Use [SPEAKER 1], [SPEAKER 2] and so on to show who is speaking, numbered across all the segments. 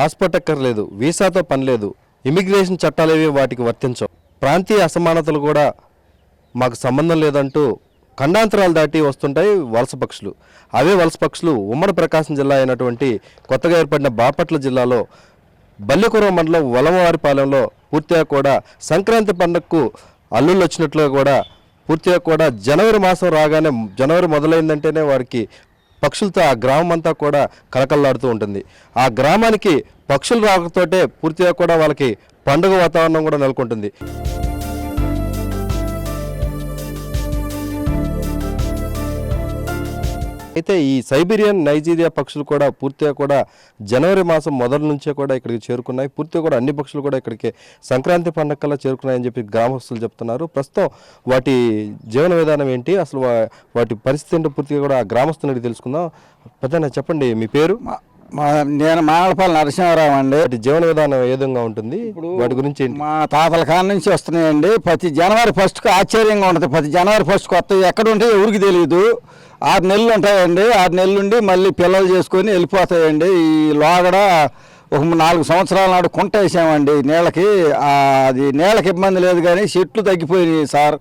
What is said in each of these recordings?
[SPEAKER 1] Passport ఎక్కర్లేదు వీసాతో పని లేదు. Immigration చట్టాలేవి వాటికి వర్తించవు. ప్రాంతీయ అసమానతలు కూడా మాకు సంబంధం లేదంటూ ఖండాంతరాలు దాటి వస్తుంటాయి వలస పక్షులు. అవే వలస పక్షులు ఉమ్మడి ప్రకాశం జిల్లా అయినటువంటి కొత్తగా ఏర్పడిన బాపట్ల జిల్లాలో బల్లికుర మండలం వలమవారిపాలెంలో పూర్తిగా కూడా సంక్రాంతి పండుగకు అల్లుళ్ళు వచ్చినట్లుగా కూడా పూర్తిగా కూడా జనవరి మాసం రాగానే జనవరి మొదలైందంటేనే వారికి పక్షులతో ఆ గ్రామం అంతా కూడా కలకల్లాడుతూ ఉంటుంది. ఆ గ్రామానికి పక్షులు రాకతోటే పూర్తిగా కూడా వాళ్ళకి పండుగ వాతావరణం కూడా నెలకొంటుంది. అయితే ఈ సైబీరియన్ నైజీరియా పక్షులు కూడా పూర్తిగా కూడా జనవరి మాసం మొదటి నుంచే కూడా ఇక్కడికి చేరుకున్నాయి. పూర్తిగా కూడా అన్ని పక్షులు కూడా ఇక్కడికి సంక్రాంతి పండగ చేరుకున్నాయని చెప్పి గ్రామస్తులు చెప్తున్నారు. ప్రస్తుతం వాటి జీవన విధానం ఏంటి? అసలు వాటి పరిస్థితి ఏంటో పూర్తిగా కూడా గ్రామస్తుని తెలుసుకుందాం. పెద్ద చెప్పండి మీ పేరు?
[SPEAKER 2] నేను మామలపల్లి నరసింహారావు అండి.
[SPEAKER 1] వాటి జీవన విధానం ఏ విధంగా ఉంటుంది? వాటి గురించి
[SPEAKER 2] మా తాతల కాడ నుంచి వస్తున్నాయండి. ప్రతి జనవరి ఫస్ట్కి ఆశ్చర్యంగా ఉంటుంది. ప్రతి జనవరి ఫస్ట్ కొత్త ఎక్కడ ఉంటాయో ఎవరికి తెలియదు ఆరు నెలలు ఉంటాయండి. ఆరు నెలలు ఉండి మళ్ళీ పిల్లలు చేసుకొని వెళ్ళిపోతాయండి. ఈ లోగడ ఒక నాలుగు సంవత్సరాల నాడు కుంట వేసామండి నీళ్ళకి. అది నీళ్ళకి ఇబ్బంది లేదు కానీ చెట్లు తగ్గిపోయినాయి సార్.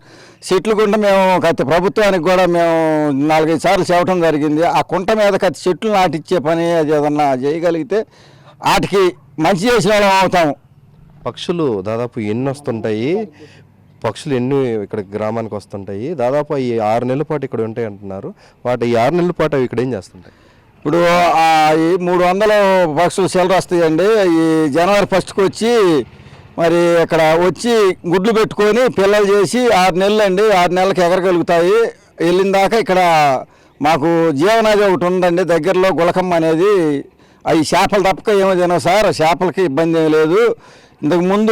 [SPEAKER 2] చెట్లు కుంట మేము కత్తి ప్రభుత్వానికి కూడా మేము నాలుగైదు సార్లు చెప్పడం జరిగింది. ఆ కుంట మీద కత్తి చెట్లు నాటిచ్చే పని అది ఏదన్నా చేయగలిగితే వాటికి మంచి చేసిన వాళ్ళం అవుతాం.
[SPEAKER 1] పక్షులు దాదాపు ఎన్ని వస్తుంటాయి? పక్షులు ఎన్ని ఇక్కడ గ్రామానికి వస్తుంటాయి. దాదాపు ఈ ఆరు నెలల పాటు ఇక్కడ ఉంటాయి అంటున్నారు. వాటి ఈ ఆరు నెలల పాటు అవి ఇక్కడ ఏం చేస్తుంటాయి?
[SPEAKER 2] ఇప్పుడు ఈ మూడు వందల పక్షులు సెలవు వస్తాయండి ఈ జనవరి ఫస్ట్కి వచ్చి మరి ఇక్కడ వచ్చి గుడ్లు పెట్టుకొని పిల్లలు చేసి ఆరు నెలలు అండి. ఆరు నెలలకు ఎగరగలుగుతాయి. వెళ్ళిన దాకా ఇక్కడ మాకు జీవనాది ఒకటి ఉందండి. దగ్గరలో గులకమ్మ అనేది. అవి చేపలు తప్పక ఏమో తినవు సార్. చేపలకి ఇబ్బంది ఏం లేదు. ఇంతకు ముందు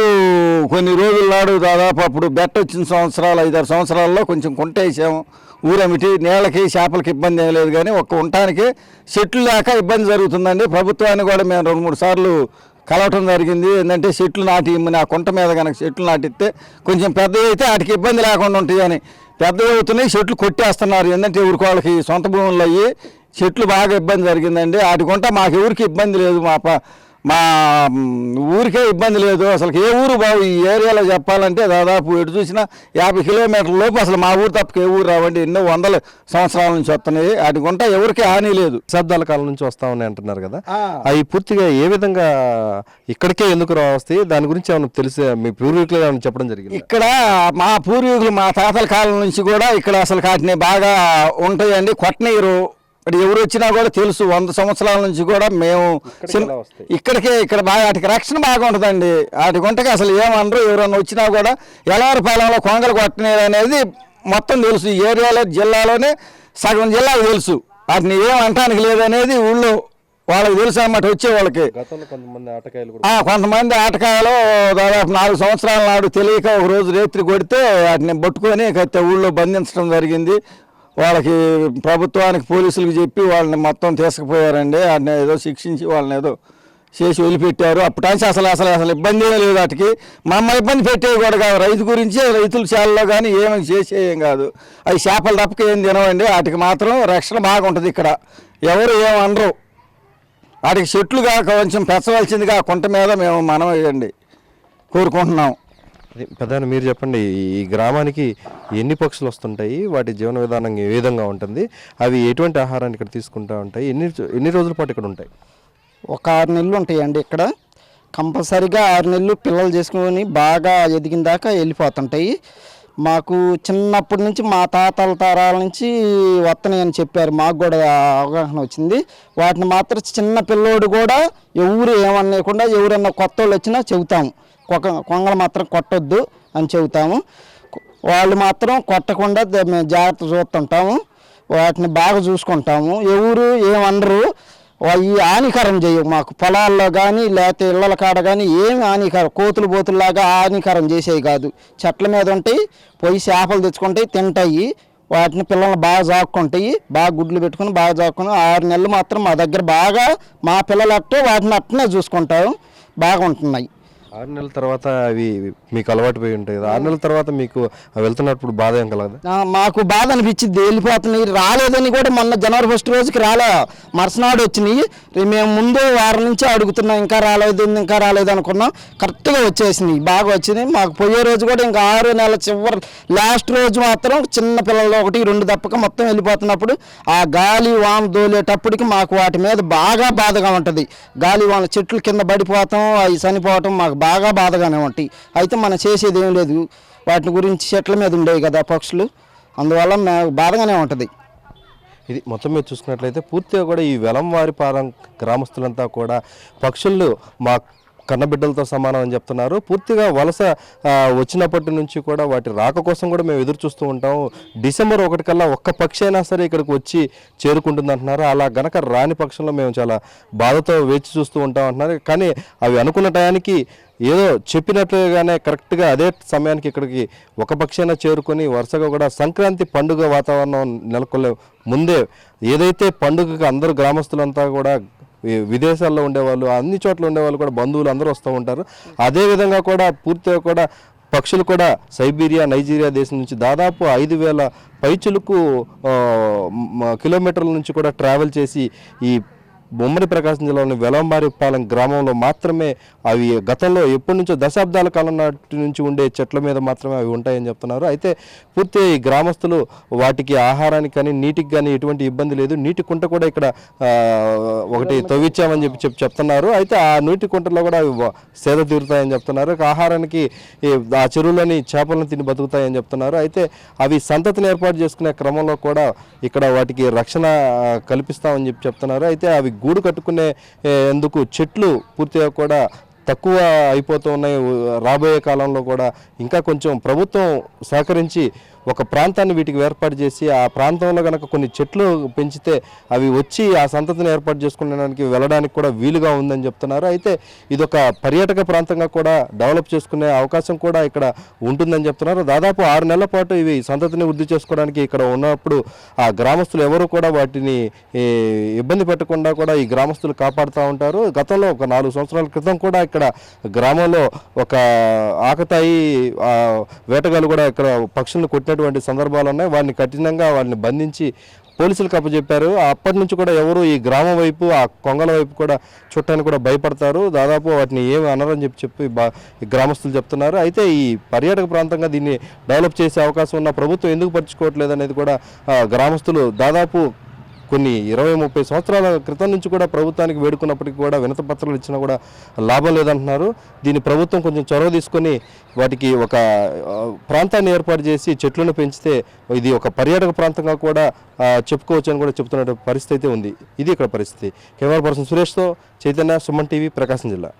[SPEAKER 2] కొన్ని రోజుల నాడు దాదాపు అప్పుడు బెట్ట వచ్చిన సంవత్సరాలు ఐదారు సంవత్సరాల్లో కొంచెం కుంట వేసాము ఊరమిటి నీళ్ళకి చేపలకి ఇబ్బంది ఏం లేదు కానీ ఒక్క ఉండటానికి చెట్లు లేక ఇబ్బంది జరుగుతుందండి. ప్రభుత్వాన్ని కూడా మేము రెండు మూడు సార్లు కలవటం జరిగింది. ఏంటంటే చెట్లు నాటి ఇమ్మని ఆ కుంట మీద కనుక చెట్లు నాటిస్తే కొంచెం పెద్దవి అయితే వాటికి ఇబ్బంది లేకుండా ఉంటాయి అని. పెద్దవి అవుతున్నాయి చెట్లు కొట్టేస్తున్నారు. ఏంటంటే ఊరికి వాళ్ళకి సొంత భూములు అయ్యి చెట్లు బాగా ఇబ్బంది జరిగిందండి. వాటి మాకు ఎవరికి ఇబ్బంది లేదు మా ప- మా ఊరికే ఇబ్బంది లేదు. అసలు ఏ ఊరు బాబు? ఈ ఏరియాలో చెప్పాలంటే దాదాపు ఎటు చూసినా యాభై కిలోమీటర్ల లోపు అసలు మా ఊరు తప్పక ఏ ఊరు రావండి. ఎన్నో వందల సంవత్సరాల నుంచి వస్తున్నాయి. వాటి గుంట ఎవరికి హాని లేదు.
[SPEAKER 1] శతాబ్దాల కాలం నుంచి వస్తా ఉన్నాయి అంటున్నారు కదా. అవి పూర్తిగా ఏ విధంగా ఇక్కడికే ఎందుకు రావస్తాయి దాని గురించి ఏమైనా తెలిసి మీ పూర్వీకులు ఏమైనా చెప్పడం జరిగింది?
[SPEAKER 2] ఇక్కడ మా పూర్వీకులు మా తాతల కాలం నుంచి కూడా ఇక్కడ అసలు వాటిని బాగా ఉంటాయండి. కొట్టనీరు ఇక్కడ ఎవరు వచ్చినా కూడా తెలుసు వంద సంవత్సరాల నుంచి కూడా మేము? ఇక్కడికే ఇక్కడ బాగా వాటికి రక్షణ బాగా ఉంటుందండి. వాటి గుంటకి అసలు ఏమనరు ఎవరన్నా వచ్చినా కూడా ఎలవారి పాలెంలో కొంగలు కొట్టనీరు అనేది మొత్తం తెలుసు. ఈ ఏరియాలో జిల్లాలోనే సగం జిల్లాకు తెలుసు. వాటిని ఏం అంటానికి లేదనేది ఊళ్ళో వాళ్ళకి తెలుసు అన్నమాట వచ్చే వాళ్ళకి.
[SPEAKER 1] కొంతమంది ఆటకాయలు
[SPEAKER 2] దాదాపు నాలుగు సంవత్సరాల నాడు తెలియక ఒక రోజు రేత్రి కొడితే వాటిని పట్టుకొని ఊళ్ళో బంధించడం జరిగింది. వాళ్ళకి ప్రభుత్వానికి పోలీసులకు చెప్పి వాళ్ళని మొత్తం తీసుకుపోయారండి. వాటిని ఏదో శిక్షించి వాళ్ళని ఏదో చేసి వదిలిపెట్టారు. అప్పటి అసలు అసలు అసలు ఇబ్బంది లేదు వాటికి. మమ్మల్ని ఇబ్బంది పెట్టేవి కూడా కాదు. రైతు గురించి రైతుల చేలలో కానీ ఏమి చేసేయం కాదు. అవి చేపలు తప్పక ఏం తినవండి. వాటికి మాత్రం రక్షణ బాగుంటుంది ఇక్కడ. ఎవరు ఏమనరు వాటికి చెట్లుగా కొంచెం పెంచవలసిందిగా కుంట మీద మేము మనం ఇవ్వండి కోరుకుంటున్నాం.
[SPEAKER 1] ప్రధాని మీరు చెప్పండి ఈ గ్రామానికి ఎన్ని పక్షులు వస్తుంటాయి వాటి జీవన విధానం ఏ విధంగా ఉంటుంది అవి ఎటువంటి ఆహారాన్ని ఇక్కడ తీసుకుంటా ఉంటాయి ఎన్ని ఎన్ని రోజుల పాటు ఇక్కడ ఉంటాయి?
[SPEAKER 3] ఒక ఆరు నెలలు ఉంటాయండి ఇక్కడ. కంపల్సరీగా ఆరు నెలలు పిల్లలు చేసుకొని బాగా ఎదిగిన దాకా వెళ్ళిపోతుంటాయి. మాకు చిన్నప్పటి నుంచి మా తాతల తరాల నుంచి వస్తున్నాయి అని చెప్పారు మాకు కూడా అవగాహన వచ్చింది. వాటిని మాత్రం చిన్న పిల్లోడు కూడా ఎవరు ఏమనలేకుండా ఎవరన్నా కొత్త వాళ్ళు వచ్చినా చెబుతాము. కొంగలు మాత్రం కొట్టొద్దు అని చెబుతాము. వాళ్ళు మాత్రం కొట్టకుండా మేము జాగ్రత్త చూస్తుంటాము. వాటిని బాగా చూసుకుంటాము. ఎవరు ఏమనరు వా- ఈ హానికరం చేయవు మాకు. పొలాల్లో కానీ లేకపోతే ఇళ్ళల కాడ కానీ ఏమి హానికరం. కోతులు బోతుల్లాగా హానికరం చేసేవి కాదు. చెట్ల మీద ఉంటాయి పోయి చేపలు తెచ్చుకుంటాయి తింటాయి. వాటిని పిల్లల్ని బాగా జాక్కుంటాయి. బాగా గుడ్లు పెట్టుకుని బాగా జాక్కుని ఆరు నెలలు మాత్రం మా దగ్గర బాగా మా పిల్లలు అట్టే వాటిని అట్టనే చూసుకుంటారు. బాగుంటున్నాయి.
[SPEAKER 1] ఆరు నెలల తర్వాత అవి మీకు అలవాటు పోయి ఉంటాయి కదా. ఆరు నెలల తర్వాత మీకు వెళ్తున్నప్పుడు బాధ ఏం కలగదు?
[SPEAKER 3] మాకు బాధ అనిపించింది. వెళ్ళిపోతున్నాయి. రాలేదని కూడా మొన్న జనవరి ఫస్ట్ రోజుకి రాలే. మరుసనాడు వచ్చినాయి. మేము ముందు వారం నుంచి అడుగుతున్నాం. ఇంకా రాలేదు ఇంకా రాలేదు అనుకున్నాం. కరెక్ట్గా వచ్చేసినాయి. బాగా వచ్చినాయి. మాకు పోయే రోజు కూడా ఇంకా ఆరు నెలల చివరి లాస్ట్ రోజు మాత్రం చిన్న పిల్లలు ఒకటి రెండు తప్పక మొత్తం వెళ్ళిపోతున్నప్పుడు ఆ గాలి వాన దోలేటప్పటికి మాకు వాటి మీద బాగా బాధగా ఉంటుంది. గాలి వాన చెట్లు కింద పడిపోవటం అవి చనిపోవటం మాకు బాగా బాధగానే ఉంటాయి. అయితే మనం చేసేది ఏం లేదు. వాటి గురించి చెట్ల మీద ఉండేవి కదా పక్షులు. అందువల్ల మాకు బాధగానే ఉంటుంది.
[SPEAKER 1] ఇది మొత్తం మీద చూసుకున్నట్లయితే పూర్తిగా కూడా ఈ వెలంవారిపాలెం గ్రామస్తులంతా కూడా పక్షులు మా కన్నబిడ్డలతో సమానం అని చెప్తున్నారు. పూర్తిగా వలస వచ్చినప్పటి నుంచి కూడా వాటి రాక కోసం కూడా మేము ఎదురు చూస్తూ ఉంటాం. డిసెంబర్ ఒకటి కల్లా ఒక్క పక్షి అయినా సరే ఇక్కడికి వచ్చి చేరుకుంటుంది అంటున్నారు అలా గనక రాని పక్షంలో మేము చాలా బాధతో వేచి చూస్తూ ఉంటాం అంటున్నారు. కానీ అవి అనుకున్న టయానికి ఏదో చెప్పినట్లుగానే కరెక్ట్గా అదే సమయానికి ఇక్కడికి ఒక పక్షి అయినా చేరుకొని వరుసగా కూడా సంక్రాంతి పండుగ వాతావరణం నెలకొల్లే ముందే ఏదైతే పండుగకి అందరూ గ్రామస్తులంతా కూడా విదేశాల్లో ఉండేవాళ్ళు అన్ని చోట్ల ఉండేవాళ్ళు కూడా బంధువులు అందరూ వస్తూ ఉంటారు. అదేవిధంగా కూడా పూర్తిగా కూడా పక్షులు కూడా సైబీరియా నైజీరియా దేశం నుంచి దాదాపు ఐదు వేల పైచులకు కిలోమీటర్ల నుంచి కూడా ట్రావెల్ చేసి ఈ ఉమ్మడి ప్రకాశం జిల్లాలోని వెలంబారిపాలెం గ్రామంలో మాత్రమే అవి గతంలో ఎప్పటి నుంచో దశాబ్దాల కాలం నాటి నుంచి ఉండే చెట్ల మీద మాత్రమే అవి ఉంటాయని చెప్తున్నారు. అయితే పూర్తి గ్రామస్తులు వాటికి ఆహారానికి కానీ నీటికి కానీ ఎటువంటి ఇబ్బంది లేదు. నీటి కుంట కూడా ఇక్కడ ఒకటి తవ్విచ్చామని చెప్పి చెప్పి చెప్తున్నారు. అయితే ఆ నీటి కుంటలో కూడా అవి సేద తీరుతాయని చెప్తున్నారు. ఆహారానికి ఆ చెరువులోని చేపలను తిని బతుకుతాయని చెప్తున్నారు. అయితే అవి సంతతిని ఏర్పాటు చేసుకునే క్రమంలో కూడా ఇక్కడ వాటికి రక్షణ కల్పిస్తామని చెప్పి చెప్తున్నారు. అయితే అవి గూడు కట్టుకునే ఎందుకు చెట్లు పూర్తిగా కూడా తక్కువ అయిపోతూ ఉన్నాయి. రాబోయే కాలంలో కూడా ఇంకా కొంచెం ప్రభుత్వం సహకరించి ఒక ప్రాంతాన్ని వీటికి ఏర్పాటు చేసి ఆ ప్రాంతంలో కనుక కొన్ని చెట్లు పెంచితే అవి వచ్చి ఆ సంతతిని ఏర్పాటు చేసుకునేదానికి వెళ్ళడానికి కూడా వీలుగా ఉందని చెప్తున్నారు. అయితే ఇదొక పర్యాటక ప్రాంతంగా కూడా డెవలప్ చేసుకునే అవకాశం కూడా ఇక్కడ ఉంటుందని చెప్తున్నారు. దాదాపు ఆరు నెలల పాటు ఇవి సంతతిని వృద్ధి చేసుకోవడానికి ఇక్కడ ఉన్నప్పుడు ఆ గ్రామస్తులు ఎవరు కూడా వాటిని ఇబ్బంది పెట్టకుండా కూడా ఈ గ్రామస్తులు కాపాడుతూ ఉంటారు. గతంలో ఒక నాలుగు సంవత్సరాల క్రితం కూడా ఇక్కడ గ్రామంలో ఒక ఆకతాయి వేటగాళ్ళు కూడా ఇక్కడ పక్షులను కొట్టినటువంటి సందర్భాలు ఉన్నాయి. వారిని కఠినంగా వారిని బంధించి పోలీసులకు అప్పచెప్పారు. అప్పటి నుంచి కూడా ఎవరు ఈ గ్రామం వైపు ఆ కొంగల వైపు కూడా చుట్టానికి కూడా భయపడతారు. దాదాపు వాటిని ఏమి అనరని చెప్పి చెప్పి బా- ఈ గ్రామస్తులు చెప్తున్నారు. అయితే ఈ పర్యాటక ప్రాంతంగా దీన్ని డెవలప్ చేసే అవకాశం ఉన్న ప్రభుత్వం ఎందుకు పట్టించుకోవట్లేదు అనేది కూడా గ్రామస్తులు దాదాపు కొన్ని ఇరవై ముప్పై సంవత్సరాల క్రితం నుంచి కూడా ప్రభుత్వానికి వేడుకున్నప్పటికీ కూడా వినత పత్రాలు ఇచ్చినా కూడా లాభం లేదంటున్నారు. దీన్ని ప్రభుత్వం కొంచెం చొరవ తీసుకొని వాటికి ఒక ప్రాంతాన్ని ఏర్పాటు చేసి చెట్లను పెంచితే ఇది ఒక పర్యాటక ప్రాంతంగా కూడా చెప్పుకోవచ్చు అని కూడా చెప్తున్న పరిస్థితి ఉంది. ఇది ఇక్కడ పరిస్థితి. కెమెరా పర్సన్ సురేష్తో చైతన్య సుమన్ టీవీ ప్రకాశం జిల్లా.